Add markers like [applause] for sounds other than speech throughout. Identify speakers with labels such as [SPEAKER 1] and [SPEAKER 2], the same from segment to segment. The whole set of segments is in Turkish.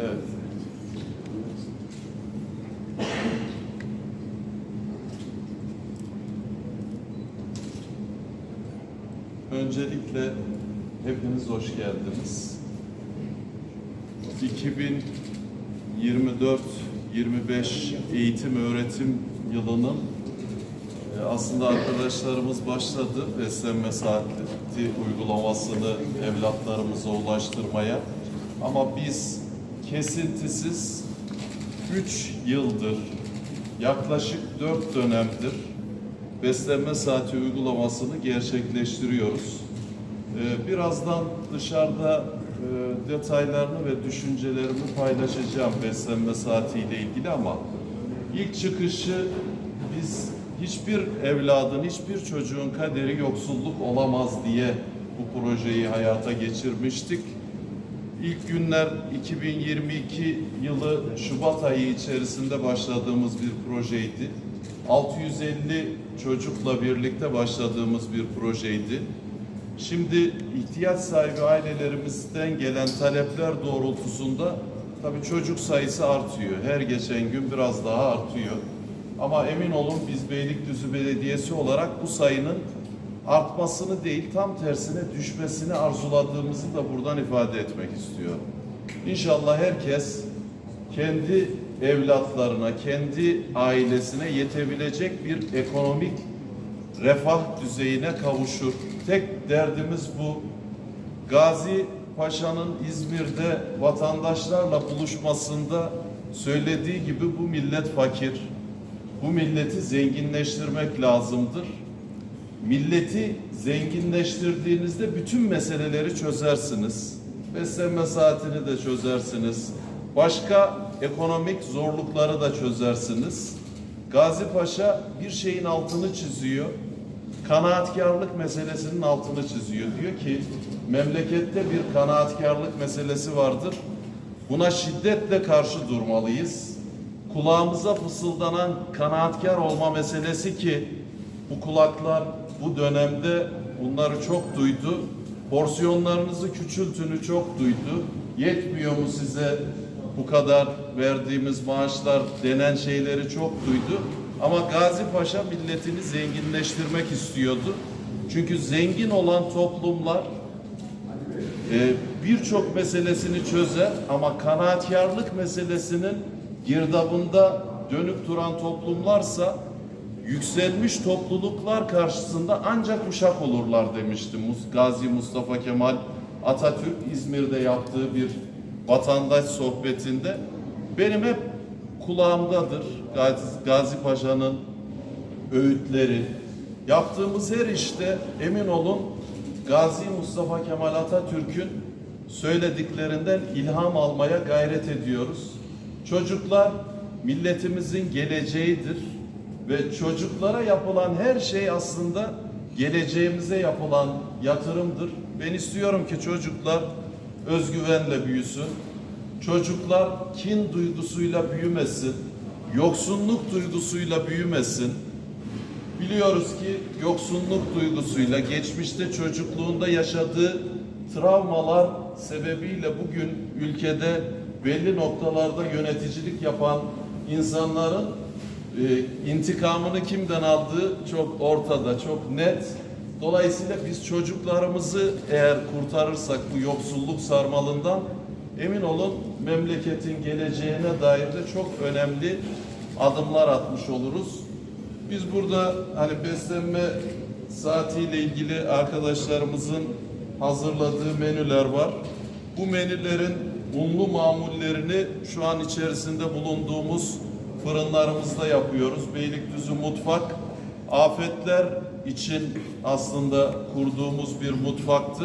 [SPEAKER 1] Evet. Öncelikle hepiniz hoş geldiniz. 2024-25 eğitim öğretim yılının e, aslında arkadaşlarımız başladı beslenme saati uygulamasını evlatlarımıza ulaştırmaya. Ama biz kesintisiz 3 yıldır yaklaşık 4 dönemdir beslenme saati uygulamasını gerçekleştiriyoruz. Ee, Birazdan dışarıda e, detaylarını ve düşüncelerimi paylaşacağım beslenme saatiyle ilgili ama ilk çıkışı biz hiçbir evladın, hiçbir çocuğun kaderi yoksulluk olamaz diye bu projeyi hayata geçirmiştik. İlk günler 2022 yılı Şubat ayı içerisinde başladığımız bir projeydi. 650 çocukla birlikte başladığımız bir projeydi. Şimdi ihtiyaç sahibi ailelerimizden gelen talepler doğrultusunda tabii çocuk sayısı artıyor. Her geçen gün biraz daha artıyor. Ama emin olun biz Beylikdüzü Belediyesi olarak bu sayının artmasını değil tam tersine düşmesini arzuladığımızı da buradan ifade etmek istiyorum. İnşallah herkes kendi evlatlarına, kendi ailesine yetebilecek bir ekonomik refah düzeyine kavuşur. Tek derdimiz bu. Gazi Paşa'nın İzmir'de vatandaşlarla buluşmasında söylediği gibi bu millet fakir. Bu milleti zenginleştirmek lazımdır. Milleti zenginleştirdiğinizde bütün meseleleri çözersiniz. Beslenme saatini de çözersiniz. Başka ekonomik zorlukları da çözersiniz. Gazi Paşa bir şeyin altını çiziyor. Kanaatkarlık meselesinin altını çiziyor. Diyor ki memlekette bir kanaatkarlık meselesi vardır. Buna şiddetle karşı durmalıyız. Kulağımıza fısıldanan kanaatkar olma meselesi ki bu kulaklar bu dönemde bunları çok duydu. Porsiyonlarınızı küçültünü çok duydu. Yetmiyor mu size bu kadar verdiğimiz maaşlar denen şeyleri çok duydu. Ama Gazi Paşa milletini zenginleştirmek istiyordu. Çünkü zengin olan toplumlar e, birçok meselesini çözer ama kanaatkarlık meselesinin girdabında dönüp duran toplumlarsa yükselmiş topluluklar karşısında ancak uşak olurlar demişti Gazi Mustafa Kemal Atatürk İzmir'de yaptığı bir vatandaş sohbetinde. Benim hep kulağımdadır Gazi, Gazi Paşa'nın öğütleri. Yaptığımız her işte emin olun Gazi Mustafa Kemal Atatürk'ün söylediklerinden ilham almaya gayret ediyoruz. Çocuklar milletimizin geleceğidir ve çocuklara yapılan her şey aslında geleceğimize yapılan yatırımdır. Ben istiyorum ki çocuklar özgüvenle büyüsün. Çocuklar kin duygusuyla büyümesin. Yoksunluk duygusuyla büyümesin. Biliyoruz ki yoksunluk duygusuyla geçmişte çocukluğunda yaşadığı travmalar sebebiyle bugün ülkede belli noktalarda yöneticilik yapan insanların e, intikamını kimden aldığı çok ortada, çok net. Dolayısıyla biz çocuklarımızı eğer kurtarırsak bu yoksulluk sarmalından emin olun memleketin geleceğine dair de çok önemli adımlar atmış oluruz. Biz burada hani beslenme saatiyle ilgili arkadaşlarımızın hazırladığı menüler var. Bu menülerin unlu mamullerini şu an içerisinde bulunduğumuz fırınlarımızda yapıyoruz. Beylikdüzü Mutfak afetler için aslında kurduğumuz bir mutfaktı.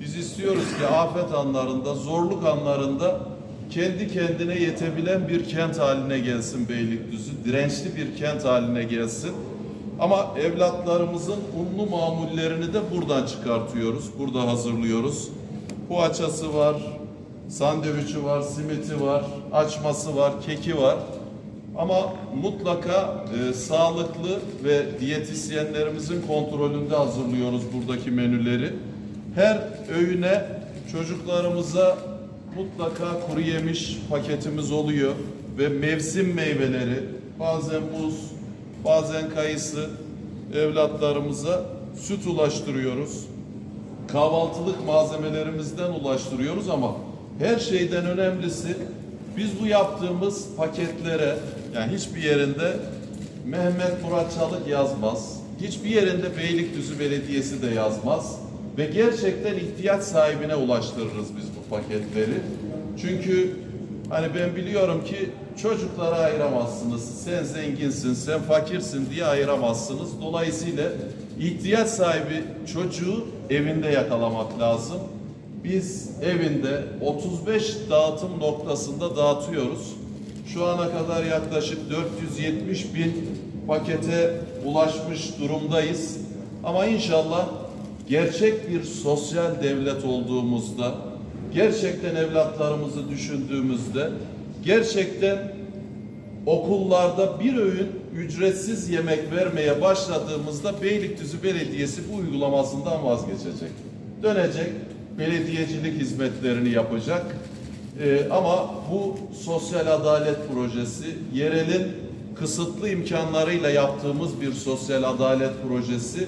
[SPEAKER 1] Biz istiyoruz ki afet anlarında, zorluk anlarında kendi kendine yetebilen bir kent haline gelsin Beylikdüzü. Dirençli bir kent haline gelsin. Ama evlatlarımızın unlu mamullerini de buradan çıkartıyoruz. Burada hazırlıyoruz. Poğaçası var, sandviçi var, simiti var, açması var, keki var. Ama mutlaka e, sağlıklı ve diyetisyenlerimizin kontrolünde hazırlıyoruz buradaki menüleri. Her öğüne çocuklarımıza mutlaka kuru yemiş paketimiz oluyor ve mevsim meyveleri bazen muz, bazen kayısı evlatlarımıza süt ulaştırıyoruz. Kahvaltılık malzemelerimizden ulaştırıyoruz ama her şeyden önemlisi biz bu yaptığımız paketlere yani hiçbir yerinde Mehmet Murat Çalık yazmaz. Hiçbir yerinde Beylikdüzü Belediyesi de yazmaz. Ve gerçekten ihtiyaç sahibine ulaştırırız biz bu paketleri. Çünkü hani ben biliyorum ki çocuklara ayıramazsınız. Sen zenginsin, sen fakirsin diye ayıramazsınız. Dolayısıyla ihtiyaç sahibi çocuğu evinde yakalamak lazım. Biz evinde 35 dağıtım noktasında dağıtıyoruz. Şu ana kadar yaklaşık 470 bin pakete ulaşmış durumdayız. Ama inşallah gerçek bir sosyal devlet olduğumuzda, gerçekten evlatlarımızı düşündüğümüzde, gerçekten okullarda bir öğün ücretsiz yemek vermeye başladığımızda Beylikdüzü Belediyesi bu uygulamasından vazgeçecek. Dönecek, belediyecilik hizmetlerini yapacak. Ee, ama bu sosyal adalet projesi yerelin kısıtlı imkanlarıyla yaptığımız bir sosyal adalet projesi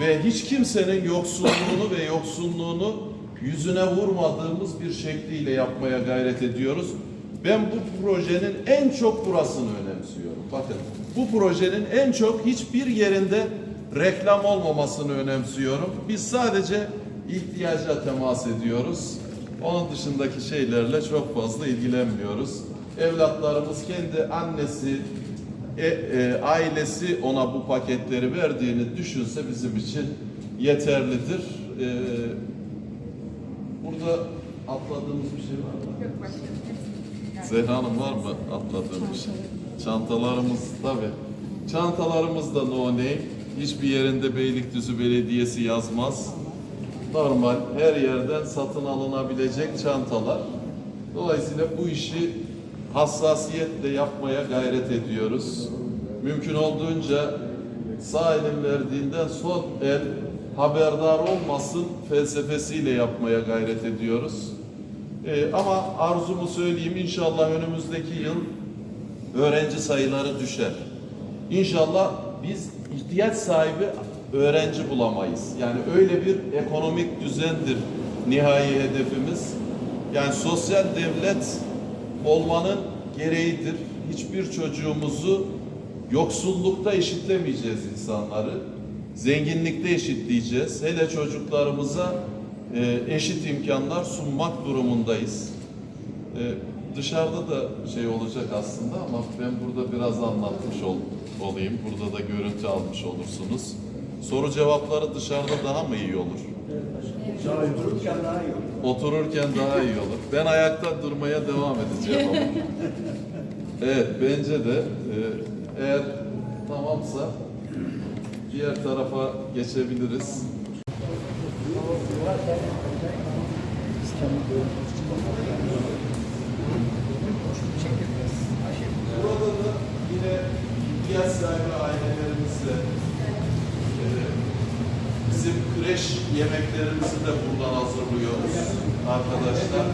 [SPEAKER 1] ve hiç kimsenin yoksulluğunu ve yoksunluğunu yüzüne vurmadığımız bir şekliyle yapmaya gayret ediyoruz. Ben bu projenin en çok burasını önemsiyorum. Bakın bu projenin en çok hiçbir yerinde reklam olmamasını önemsiyorum. Biz sadece ihtiyaca temas ediyoruz. Onun dışındaki şeylerle çok fazla ilgilenmiyoruz. Evlatlarımız kendi annesi, e, e, ailesi ona bu paketleri verdiğini düşünse bizim için yeterlidir. E, burada atladığımız bir şey var mı?
[SPEAKER 2] Yok başkanım. hepsi.
[SPEAKER 1] Zehra Hanım var mı atladığım bir şey? Çantalarımız tabi. Çantalarımız da no name. Hiçbir yerinde Beylikdüzü Belediyesi yazmaz. Normal her yerden satın alınabilecek çantalar. Dolayısıyla bu işi hassasiyetle yapmaya gayret ediyoruz. Mümkün olduğunca sağ elin verdiğinden sol el haberdar olmasın felsefesiyle yapmaya gayret ediyoruz. Ee, ama arzumu söyleyeyim inşallah önümüzdeki yıl öğrenci sayıları düşer. İnşallah biz ihtiyaç sahibi öğrenci bulamayız. Yani öyle bir ekonomik düzendir nihai hedefimiz. Yani sosyal devlet olmanın gereğidir. Hiçbir çocuğumuzu yoksullukta eşitlemeyeceğiz insanları. Zenginlikte eşitleyeceğiz. Hele çocuklarımıza e, eşit imkanlar sunmak durumundayız. E, dışarıda da şey olacak aslında ama ben burada biraz anlatmış ol, olayım. Burada da görüntü almış olursunuz. Soru cevapları dışarıda daha mı iyi olur?
[SPEAKER 3] Otururken daha iyi olur.
[SPEAKER 1] Otururken daha iyi olur. Ben ayakta durmaya devam edeceğim ama. [laughs] Evet, bence de e, eğer tamamsa diğer tarafa geçebiliriz. Burada da yine ihtiyaç sahibi ailelerimize e, kreş yemeklerimizi de buradan hazırlıyoruz arkadaşlar.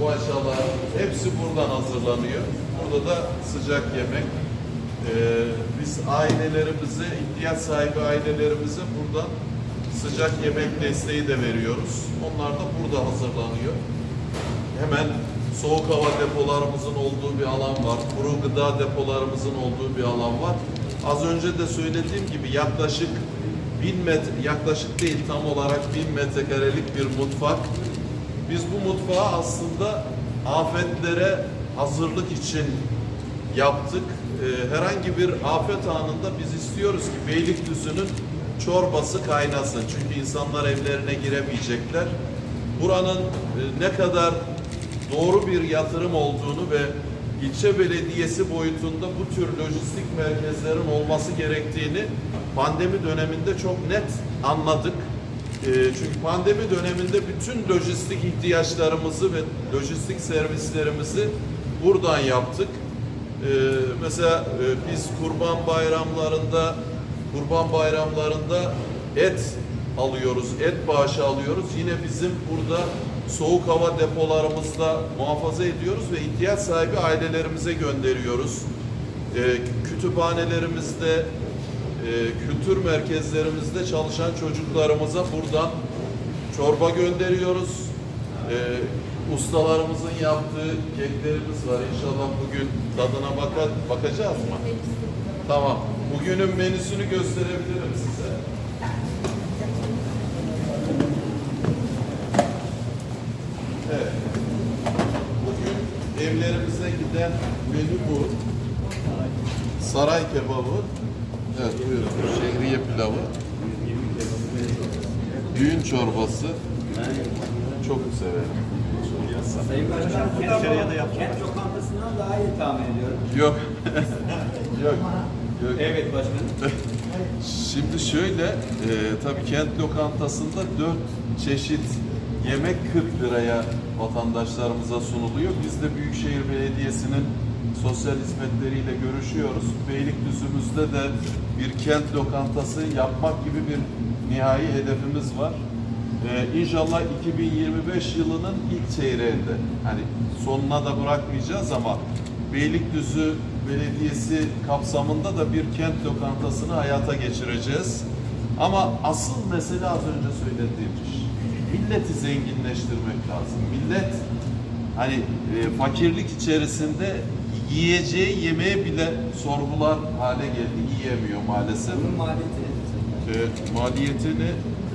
[SPEAKER 1] Bu aşağılar hepsi buradan hazırlanıyor. Burada da sıcak yemek. E, biz ailelerimize, ihtiyaç sahibi ailelerimize buradan sıcak yemek desteği de veriyoruz. Onlar da burada hazırlanıyor. Hemen soğuk hava depolarımızın olduğu bir alan var. Kuru gıda depolarımızın olduğu bir alan var. Az önce de söylediğim gibi yaklaşık bin metre, yaklaşık değil tam olarak bin metrekarelik bir mutfak. Biz bu mutfağı aslında afetlere hazırlık için yaptık. Ee, herhangi bir afet anında biz istiyoruz ki Beylikdüzü'nün çorbası kaynasın. Çünkü insanlar evlerine giremeyecekler. Buranın e, ne kadar doğru bir yatırım olduğunu ve ilçe belediyesi boyutunda bu tür lojistik merkezlerin olması gerektiğini pandemi döneminde çok net anladık. Ee, çünkü pandemi döneminde bütün lojistik ihtiyaçlarımızı ve lojistik servislerimizi buradan yaptık. Ee, mesela e, biz kurban bayramlarında kurban bayramlarında et alıyoruz, et bağışı alıyoruz. Yine bizim burada soğuk hava depolarımızda muhafaza ediyoruz ve ihtiyaç sahibi ailelerimize gönderiyoruz. E, kütüphanelerimizde, kültür merkezlerimizde çalışan çocuklarımıza buradan çorba gönderiyoruz. E, ustalarımızın yaptığı keklerimiz var. İnşallah bugün tadına baka, bakacağız mı? Tamam. Bugünün menüsünü gösterebilirim size. Evet. Evlerimize giden menü bu. Saray kebabı. Evet buyurun. Şehriye pilavı. Düğün çorbası. Çok severim.
[SPEAKER 3] Sayın Başkan, kent, kent lokantasından daha iyi tahmin ediyorum.
[SPEAKER 1] Yok. [laughs] Yok. Yok.
[SPEAKER 3] Evet başkanım.
[SPEAKER 1] Şimdi şöyle, e, tabii kent lokantasında dört çeşit yemek 40 liraya vatandaşlarımıza sunuluyor. Biz de Büyükşehir Belediyesi'nin sosyal hizmetleriyle görüşüyoruz. Beylikdüzü'müzde de bir kent lokantası yapmak gibi bir nihai hedefimiz var. Ee, inşallah 2025 yılının ilk çeyreğinde, hani sonuna da bırakmayacağız ama Beylikdüzü Belediyesi kapsamında da bir kent lokantasını hayata geçireceğiz. Ama asıl mesele az önce söylediğim iş. Milleti zenginleştirmek lazım. Millet hani e, fakirlik içerisinde yiyeceği yemeğe bile sorgular hale geldi. Yiyemiyor maalesef.
[SPEAKER 3] Bunun maliyeti nedir Sayın Başkan?
[SPEAKER 1] E, maliyetini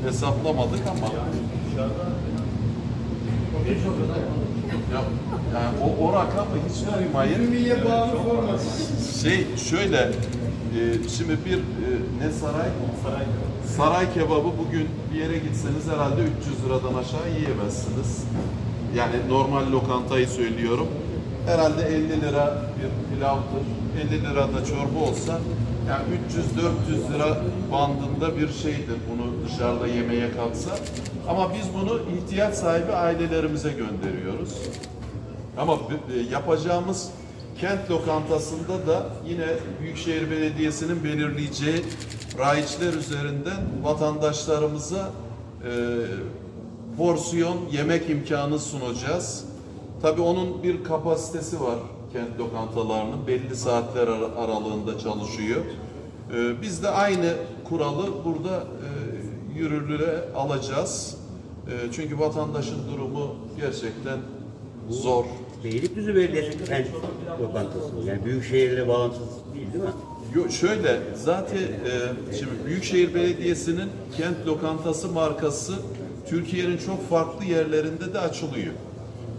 [SPEAKER 1] hesaplamadık ama ya, yani o, o rakamı hiç duymayın. Şey şöyle, e, şimdi bir e, ne saray? Saray. Saray kebabı bugün bir yere gitseniz herhalde 300 liradan aşağı yiyemezsiniz. Yani normal lokantayı söylüyorum. Herhalde 50 lira bir pilavdır. 50 lira da çorba olsa yani 300-400 lira bandında bir şeydir bunu dışarıda yemeye kalksa. Ama biz bunu ihtiyaç sahibi ailelerimize gönderiyoruz. Ama e, yapacağımız kent lokantasında da yine Büyükşehir Belediyesi'nin belirleyeceği raiçler üzerinden vatandaşlarımıza e, porsiyon yemek imkanı sunacağız. Tabii onun bir kapasitesi var kent lokantalarının belli saatler ar- aralığında çalışıyor. E, biz de aynı kuralı burada e, yürürlüğe alacağız. E, çünkü vatandaşın durumu gerçekten zor.
[SPEAKER 4] Beylikdüzü Belediyesi kent lokantası. Yani büyük şehirle bağlantısı değil değil mi?
[SPEAKER 1] Yo, şöyle zaten e, şimdi Büyükşehir Belediyesi'nin kent lokantası markası Türkiye'nin çok farklı yerlerinde de açılıyor.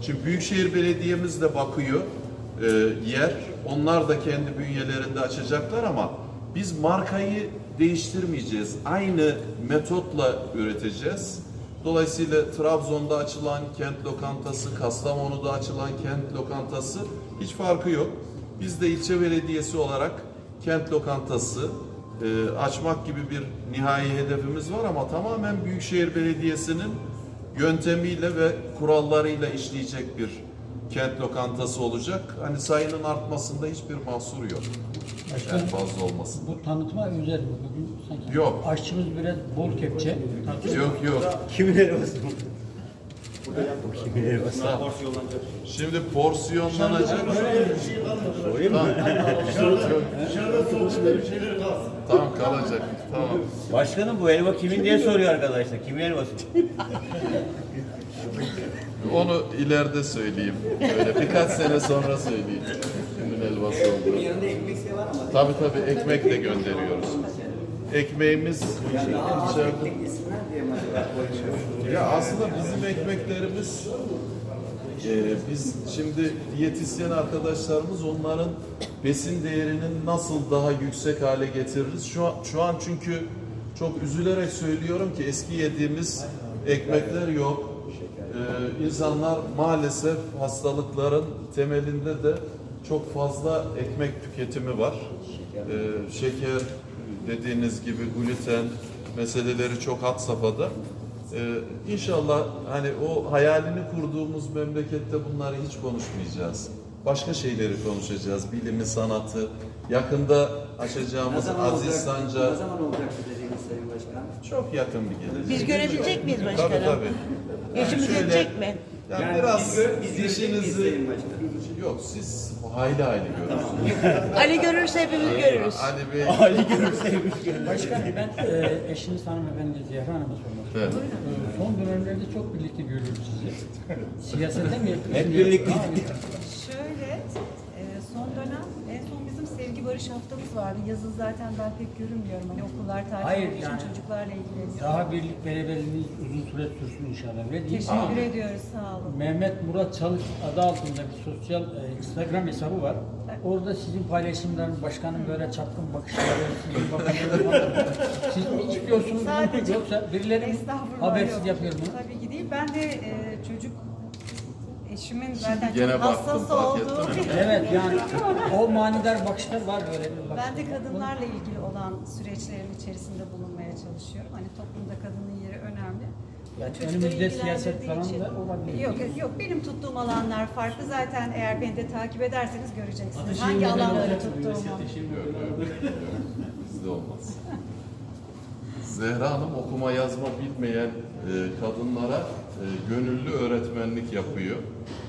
[SPEAKER 1] Şimdi Büyükşehir Belediye'miz de bakıyor e, yer. Onlar da kendi bünyelerinde açacaklar ama biz markayı değiştirmeyeceğiz. Aynı metotla üreteceğiz. Dolayısıyla Trabzon'da açılan kent lokantası, Kastamonu'da açılan kent lokantası hiç farkı yok. Biz de ilçe belediyesi olarak kent lokantası e, açmak gibi bir nihai hedefimiz var ama tamamen Büyükşehir Belediyesi'nin yöntemiyle ve kurallarıyla işleyecek bir kent lokantası olacak. Hani sayının artmasında hiçbir mahsur yok. Yani fazla olmasın.
[SPEAKER 5] Bu tanıtma özel mi bugün sanki?
[SPEAKER 1] Yok.
[SPEAKER 5] Aşçımız biraz bol kepçe.
[SPEAKER 1] Yok yok.
[SPEAKER 4] Kimileri basın?
[SPEAKER 1] Şimdi porsiyonlanacak.
[SPEAKER 4] Sorayım mı?
[SPEAKER 1] Tamam kalacak. Tamam.
[SPEAKER 4] Başkanım bu helva kimin diye soruyor arkadaşlar. Kimin helvası?
[SPEAKER 1] Onu ileride söyleyeyim. Böyle birkaç sene sonra söyleyeyim. Kimin helvası olduğunu. Tabii tabii ekmek de gönderiyoruz. Ekmeğimiz? Ya aslında bizim ekmeklerimiz e, biz şimdi diyetisyen arkadaşlarımız onların besin değerinin nasıl daha yüksek hale getiririz. Şu an, şu an çünkü çok üzülerek söylüyorum ki eski yediğimiz ekmekler yok. Ee, insanlar maalesef hastalıkların temelinde de çok fazla ekmek tüketimi var. Ee, şeker dediğiniz gibi gluten meseleleri çok had safhada. Ee, inşallah hani o hayalini kurduğumuz memlekette bunları hiç konuşmayacağız. Başka şeyleri konuşacağız. Bilimi, sanatı. Yakında açacağımız Aziz
[SPEAKER 3] olacak?
[SPEAKER 1] Sancar
[SPEAKER 3] Ne zaman olacak bu Sayın Başkan?
[SPEAKER 1] çok yakın bir gelecek.
[SPEAKER 2] Biz görebilecek miyiz
[SPEAKER 1] Tabii
[SPEAKER 2] başkanım?
[SPEAKER 1] tabii.
[SPEAKER 6] Eşimiz
[SPEAKER 1] şöyle-
[SPEAKER 6] edecek mi?
[SPEAKER 1] Yani,
[SPEAKER 3] Yani
[SPEAKER 1] biraz
[SPEAKER 3] biz gö- biz görecek miyiz
[SPEAKER 1] dişinizi
[SPEAKER 3] Sayın Başkan?
[SPEAKER 1] yok siz hayli hayli görürsünüz.
[SPEAKER 6] Ali görürse hepimiz görürüz.
[SPEAKER 1] Ali Bey
[SPEAKER 5] Başkanım ben e, eşiniz hanımefendi Zehra Hanım'a sormak
[SPEAKER 1] Evet.
[SPEAKER 5] istiyorum. E, son dönemlerde çok birlikte görüyoruz sizi. Siyasete mi?
[SPEAKER 4] Hep birlikte.
[SPEAKER 2] Şöyle, e, son dönem en son bizim barış haftamız vardı. Yazın zaten ben pek görünmüyorum. Hani okullar tatil
[SPEAKER 5] Hayır,
[SPEAKER 2] olduğu için
[SPEAKER 5] yani
[SPEAKER 2] çocuklarla ilgileniyorum.
[SPEAKER 5] Daha birlik beraberliğiniz uzun süre sürsün inşallah. Ve
[SPEAKER 2] Teşekkür ediyoruz, sağ olun.
[SPEAKER 5] Mehmet Murat Çalık adı altında bir sosyal e, Instagram hesabı var. Orada sizin paylaşımlarınız, başkanın böyle çapkın bakışları, [laughs] sizin bakışları Siz mi istiyorsunuz bunu
[SPEAKER 2] Sadece-
[SPEAKER 5] yoksa birileri mi
[SPEAKER 2] Estağfurullah
[SPEAKER 5] habersiz
[SPEAKER 2] yok.
[SPEAKER 5] yapıyor bunu?
[SPEAKER 2] Tabii ki değil. Ben de e, eşimin zaten
[SPEAKER 1] gene
[SPEAKER 2] çok
[SPEAKER 1] baktım,
[SPEAKER 2] hassas
[SPEAKER 1] fark
[SPEAKER 2] olduğu bir
[SPEAKER 5] Evet yani o manidar bakışlar var böyle bir bakış.
[SPEAKER 2] Ben de kadınlarla ilgili olan süreçlerin içerisinde bulunmaya çalışıyorum. Hani toplumda kadının yeri önemli.
[SPEAKER 5] Yani
[SPEAKER 2] Çocukları
[SPEAKER 5] önümüzde siyaset
[SPEAKER 2] ilgilendirdiği
[SPEAKER 5] falan da olabilir.
[SPEAKER 2] Yok yok benim tuttuğum alanlar farklı. Zaten eğer beni de takip ederseniz göreceksiniz. Hangi alanları tuttuğumu.
[SPEAKER 1] bizde olmaz. Zehra Hanım okuma yazma bilmeyen e, kadınlara e, gönüllü öğretmenlik yapıyor.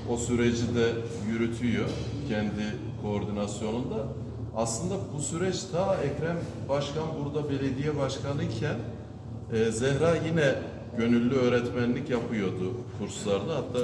[SPEAKER 1] O süreci de yürütüyor kendi koordinasyonunda. Aslında bu süreç ta Ekrem Başkan burada belediye başkanı iken e, Zehra yine gönüllü öğretmenlik yapıyordu kurslarda. Hatta